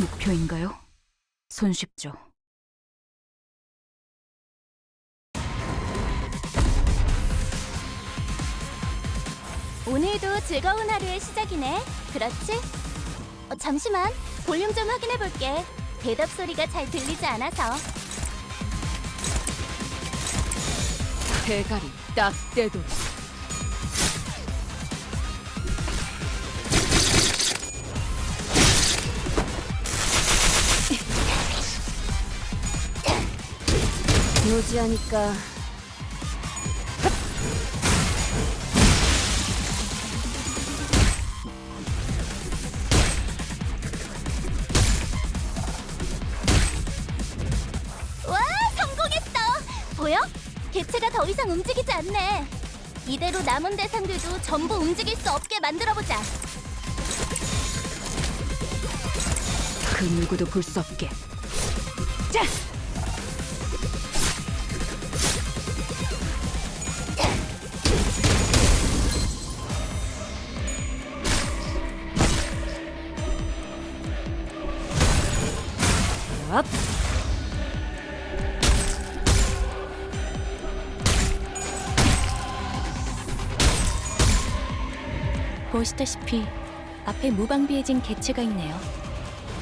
목표인가요? 손쉽죠. 오늘도 즐거운 하루의 시작이네. 그렇지? 어, 잠시만. 볼륨 좀 확인해 볼게. 대답 소리가 잘 들리지 않아서. 대가리 딱 떼도 노지하니까 와 성공했어 보여? 개체가 더 이상 움직이지 않네 이대로 남은 대상들도 전부 움직일 수 없게 만들어보자 그 누구도 볼 수 없게. 자! 업! 보시다시피 앞에 무방비해진 개체가 있네요.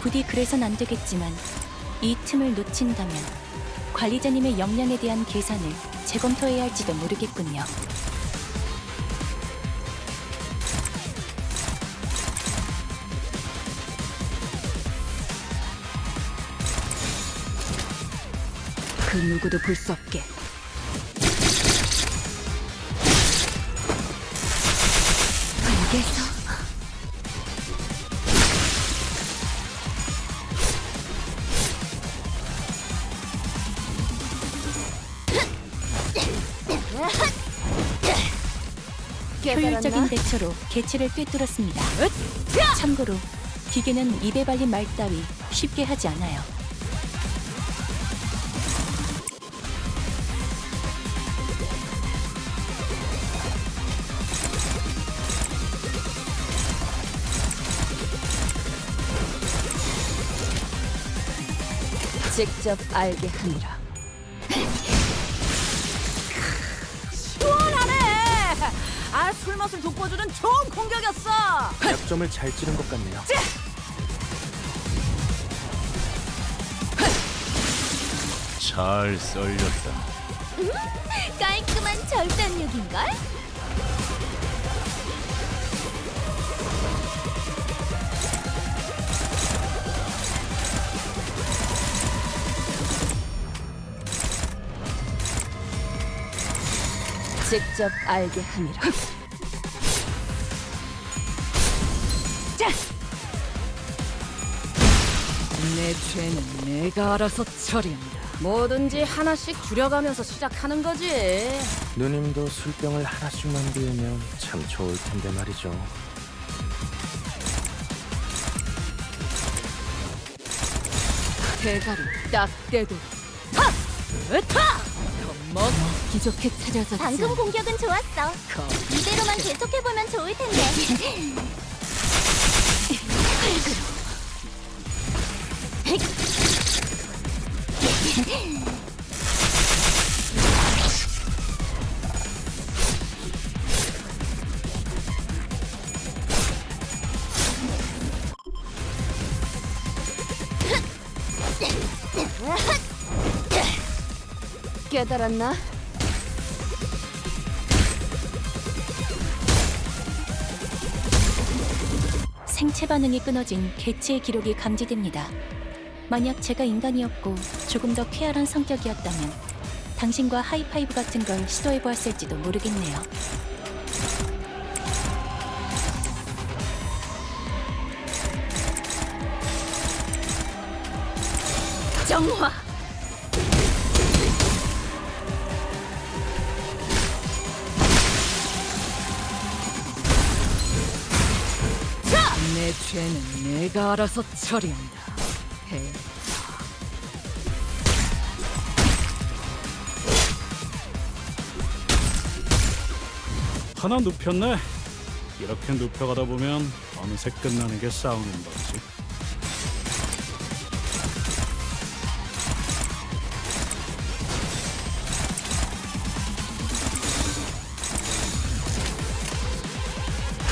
부디 그래선 안 되겠지만 이 틈을 놓친다면 관리자님의 역량에 대한 계산을 재검토해야 할지도 모르겠군요. 그 누구도 볼 수 없게. 알겠어. 효율적인 대처로 개체를 꿰뚫었습니다. 참고로 기계는 입에 발린 말 따위 쉽게 하지 않아요. 직접 알게 하니라. 아 술맛을 돋궈주는 좋은 공격이었어. 약점을 잘 찌른 것 같네요. 잘 썰렸다. 깔끔한 절단력인걸? 직접 알게 하니라. 내 죄는 내가 알아서 처리한다. 뭐든지 하나씩 줄여가면서 시작하는 거지. 누님도 술병을 하나씩만 비우면 참 좋을 텐데 말이죠. 대가리 딱 떼도 으타! 겁먹 기적해 차려졌지. 방금 공격은 좋았어. 이대로만 계속해보면 좋을 텐데. 깨달았나? 생체 반응이 끊어진 개체의 기록이 감지됩니다. 만약 제가 인간이었고 조금 더 쾌활한 성격이었다면 당신과 하이파이브 같은 걸 시도해 보았을지도 모르겠네요. 정화. 죄는 내가 알아서 처리한다. 해. 하나 눕혔네. 이렇게 눕혀가다 보면 어느새 끝나는 게 싸우는 거지.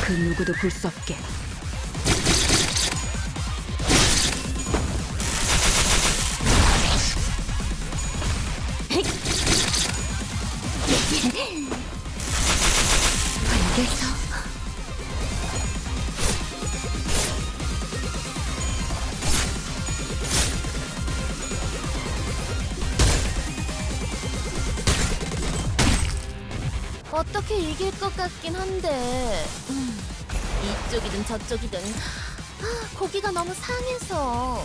그 누구도 볼 수 없게 어떻게 이길 것 같긴 한데 음, 이쪽이든 저쪽이든 아, 고기가 너무 상해서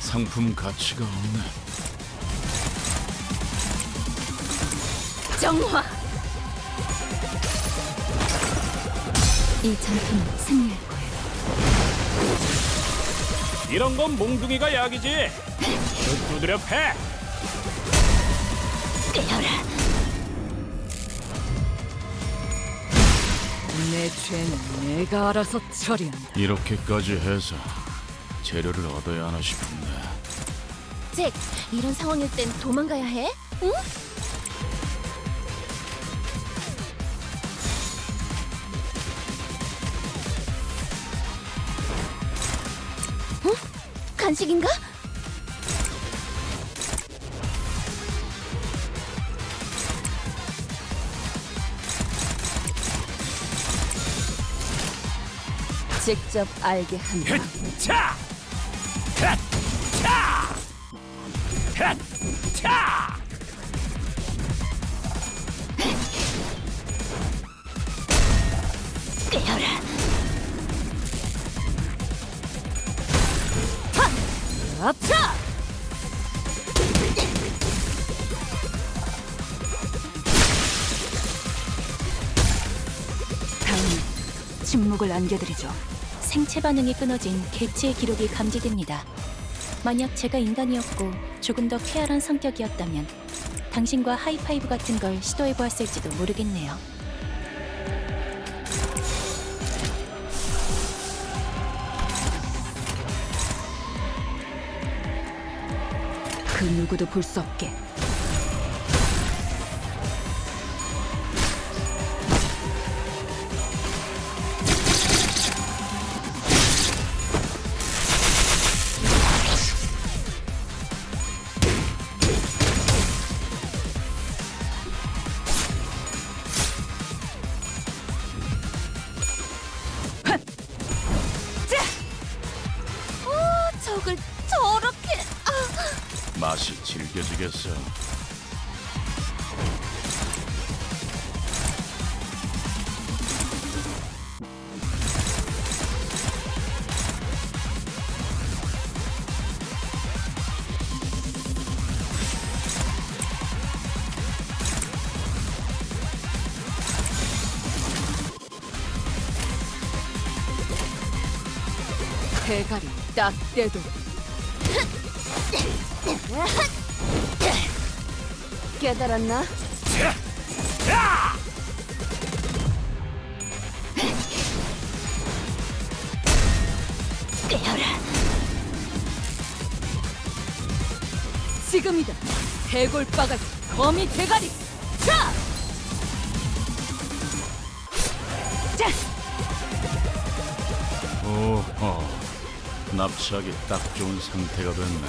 상품 가치가 없네. 정화 이 전투는 승리할 거예요. 이런 건 몽둥이가 약이지. 두드려 패. 내 죄는 내가 알아서 처리한다. 이렇게까지 해서 재료를 얻어야 하나 싶은데. 잭 이런 상황일 땐 도망가야 해? 응? 어? 간식인가? 직접 알게 함이라 차! 차! 차! 차! 아차 다음 침묵을 안겨드리죠 생체 반응이 끊어진 개체의 기록이 감지됩니다. 만약 제가 인간이었고 조금 더 쾌활한 성격이었다면 당신과 하이파이브 같은 걸 시도해 보았을지도 모르겠네요. 그 누구도 볼 수 없게 대가리 딱 떼도 깨달았나? 지금이다 해골바가지 거미 대가리 자! 자! 오호. 납치하기 딱 좋은 상태가 됐네.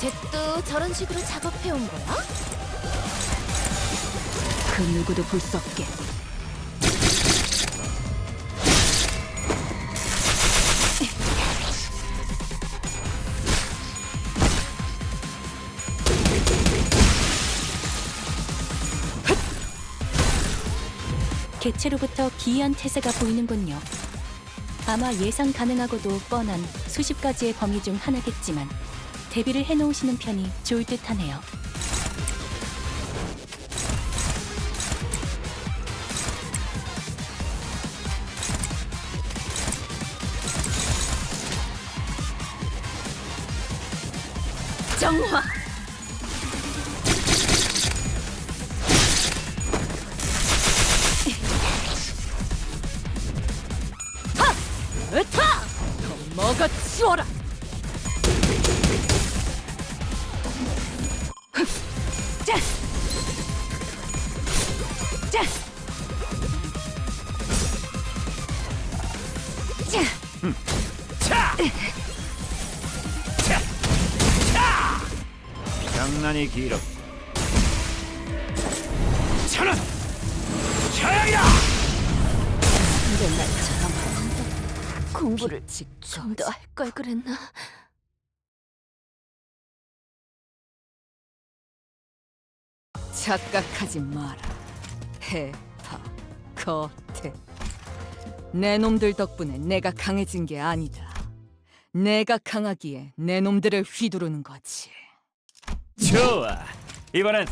잭도 저런 식으로 작업해 온 거야? 그 누구도 볼 수 없게 개체로부터 기이한 태세가 보이는군요. 아마 예상 가능하고도 뻔한 수십 가지의 범위 중 하나겠지만 대비를 해놓으시는 편이 좋을 듯하네요. 정화 Sora! チャラャラギだ 공부를 좀 더 할 걸 그랬나? 착각하지 마라. 해파 거태. 내 놈들 덕분에 내가 강해진 게 아니다. 내가 강하기에 내 놈들을 휘두르는 거지. 좋아. 이번엔